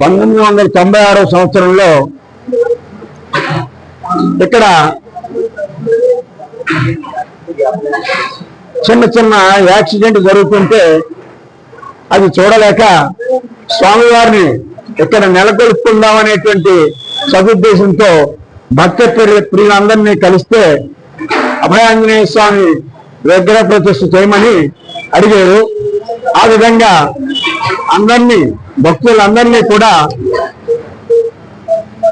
పంతొమ్మిది వందల తొంభై ఆరో సంవత్సరంలో ఇక్కడ చిన్న చిన్న యాక్సిడెంట్ జరుగుతుంటే అది చూడలేక స్వామివారిని ఇక్కడ నెలకొల్పుకుందామనేటువంటి సదుద్దేశంతో భక్త ప్రియులందరినీ కలిస్తే అభయాంజనేయ స్వామి విగ్రహ ప్రతిష్ఠ చేయమని అడిగారు. ఆ విధంగా అందరినీ భక్తులందరినీ కూడా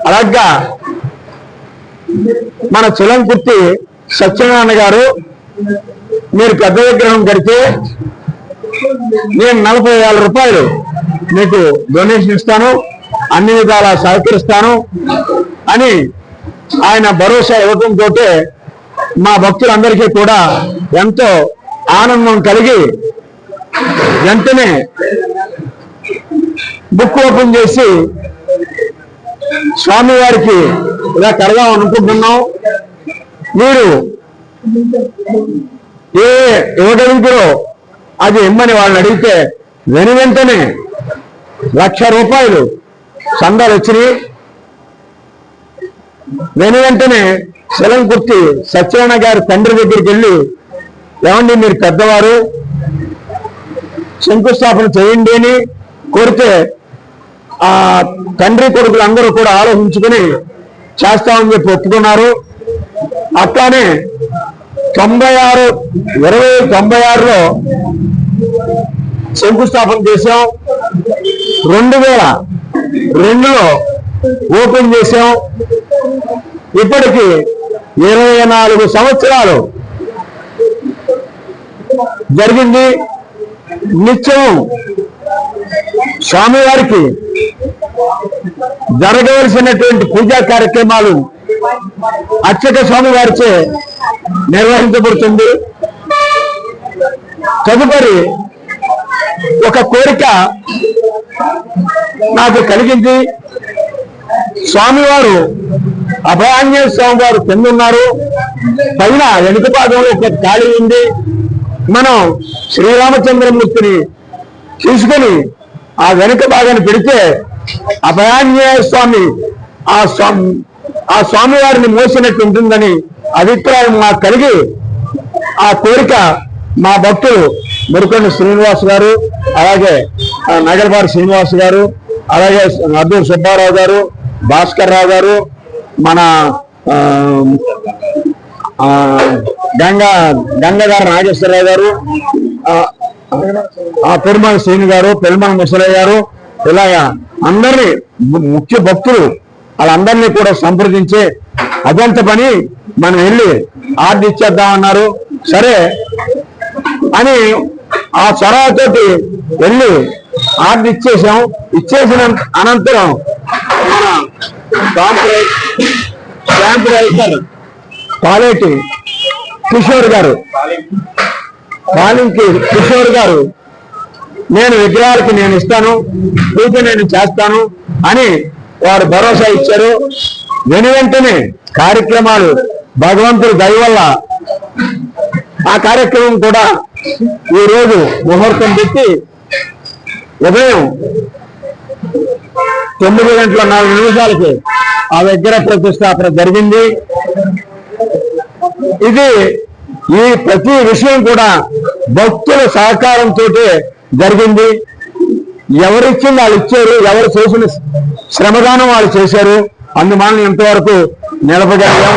అలాగా మన చిలంకుర్తి సత్యనారాయణ గారు మీరు పెద్ద విగ్రహం కడితే నేను నలభై వేల రూపాయలు మీకు డొనేషన్ ఇస్తాను అన్ని విధాలా సహకరిస్తాను అని ఆయన భరోసా ఇవ్వడంతో మా భక్తులందరికీ కూడా ఎంతో ఆనందం కలిగి వెంటనే బుక్ ఓపెన్ చేసి స్వామివారికి ఇలా కడదాం అనుకుంటున్నాం. మీరు ఏ ఇవ్వగలుగుతారో అది ఇమ్మని వాళ్ళని అడిగితే వెను వెంటనే లక్ష రూపాయలు సందాలు వచ్చినాయి. వెను వెంటనే శిలంకుర్తి సత్యనారాయణ గారి తండ్రి దగ్గరికి వెళ్ళి ఏమండి మీరు పెద్దవారు? శంకుస్థాపన చేయండి అని కోరితే ఆ తండ్రి కొడుకులు అందరూ కూడా ఆలోచించుకుని చేస్తామని చెప్పి ఒప్పుకున్నారు. అట్లానే తొంభై ఆరు ఇరవై తొంభై ఆరులో శంకుస్థాపన చేశాం. రెండు వేల రెండులో ఓపెన్ చేశాం. ఇప్పటికి ఇరవై నాలుగు సంవత్సరాలు జరిగింది. నిత్యం స్వామివారికి జరగవలసినటువంటి పూజా కార్యక్రమాలు అర్చక స్వామి వారిచే నిర్వహించబడుతుంది. తదుపరి ఒక కోరిక నాకు కలిగింది. స్వామివారు అభయాంజనేయ స్వామి వారు కింద పైన వెనుక భాగంలో ఒక ఖాళీ ఉంది. మనం శ్రీరామచంద్రమూర్తిని తీసుకొని ఆ వెనుక భాగాన్ని పెడితే అభయాంజనేయ స్వామి ఆ స్వామి ఆ స్వామివారిని మోసినట్టు ఉంటుందని అభిప్రాయం మాకు కలిగి ఆ కోరిక మా భక్తులు మురుకొండ శ్రీనివాస్ గారు అలాగే నగరపాటి శ్రీనివాస్ గారు అలాగే అద్దూరు సుబ్బారావు గారు భాస్కర్ రావు గారు మన గంగా గంగగారు నాగేశ్వరరావు గారు ఆ, పెరుమల శ్రీని గారు పెరుమల ముసలయ్య గారు ఇలాగా అందరినీ ము- ముఖ్య భక్తులు వాళ్ళందరినీ కూడా సంప్రదించి అదంత పని మనం వెళ్ళి ఆర్డర్ ఇచ్చేద్దామన్నారు. సరే అని ఆ చొరవతోటి వెళ్ళి ఆర్డర్ ఇచ్చేసాం ఇచ్చేసిన అనంతరం పాలేటి కిషోర్ గారు పాలింకి కిషోర్ గారు నేను విగ్రహాలకి నేను ఇస్తాను పూజ నేను చేస్తాను అని వారు భరోసా ఇచ్చారు. వెను వెంటనే కార్యక్రమాలు భగవంతుడి దయ వల్ల ఆ కార్యక్రమం కూడా ఈ రోజు ముహూర్తం పెట్టి ఉదయం తొమ్మిది గంటల నాలుగు నిమిషాలకి ఆ విగ్రహ ప్రతిష్టాపన జరిగింది. ఇది ఈ ప్రతి విషయం కూడా భక్తుల సహకారంతో జరిగింది. ఎవరిచ్చింది వాళ్ళు ఇచ్చారు ఎవరు చేసిన శ్రమదానం వాళ్ళు చేశారు. అందువలన ఇంతవరకు నిలపగలిగాం